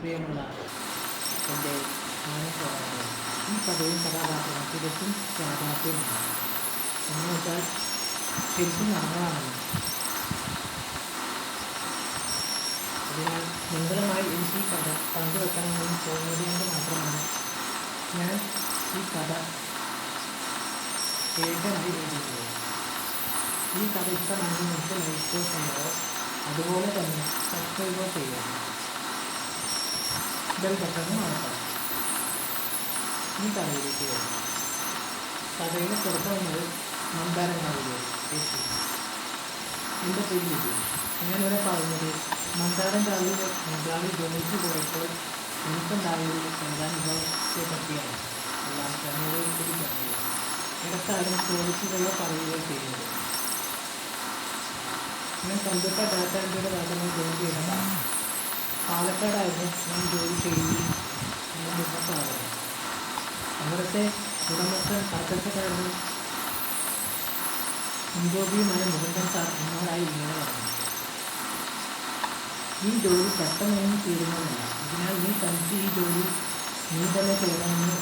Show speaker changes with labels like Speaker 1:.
Speaker 1: പ്രിയമുള്ള എന്റെ മാനസോഹങ്ങൾ ഈ കഥയും കഥാപാത്രവും തികച്ചും യാഥാർത്ഥ്യമാണ്. എന്ന് വെച്ചാൽ ശരിക്കും നടന്നതാണ് അതിനാൽ നിങ്ങളുമായി എനിക്ക് ഈ കഥ പങ്കുവെക്കണമെന്ന് തോന്നിയതുകൊണ്ട് മാത്രമാണ് ഞാൻ ഈ കഥ ഏകനായി എഴുതിയിട്ടുള്ളത് ഈ കഥ ഇഷ്ടമാണെങ്കിൽ നിങ്ങൾക്ക് ലൈക്കോ ഷെയറോ അതുപോലെ തന്നെ സബ്സ്ക്രൈബോ ചെയ്യാം പെട്ടെന്ന് അമർത്താം ഈ കഥയിലേക്ക് വരും കഥയിലെ തുടങ്ങുന്നത് മന്ദാരനാവിലെ യേശു എന്റെ പേര് ലിജു ഞാനിവിടെ പറയുന്നത് മന്ദാരം കാവിലെ മന്ദാളി ജോലിക്ക് പോയപ്പോൾ എനിക്കുണ്ടായൊരു ഒരു സേവാനുഭവത്തെ പറ്റിയാണ് എല്ലാം ക്ഷമയോടെ പറ്റിയത് പറഞ്ഞത് ഇടക്കാലം ചോദിക്കുകയോ പറയുകയോ ചെയ്യുന്നത് ഞാൻ കമ്പ്യൂട്ടർ ഡാറ്റാ എൻട്രിയുടെ ഭാഗമായി ജോലി ചെയ്തതാണ്. പാലക്കാടായിരുന്നു ഞാൻ ജോലി ചെയ്യുകയും ബിസിനസ്സാകുന്നത് അവിടുത്തെ ഉടമസ്ഥൻ കർക്കശക്കാരനും മുൻകോപിയുമായ മുകുന്ദൻ സാർ എന്നോടായി ഇങ്ങനെ പറഞ്ഞു. ഈ ജോലി പെട്ടെന്നൊന്നും തീരുമാനമല്ല. അതിനാൽ നീ തനിച്ച് ഈ ജോലി നീ തന്നെ ചെയ്യണമെന്ന്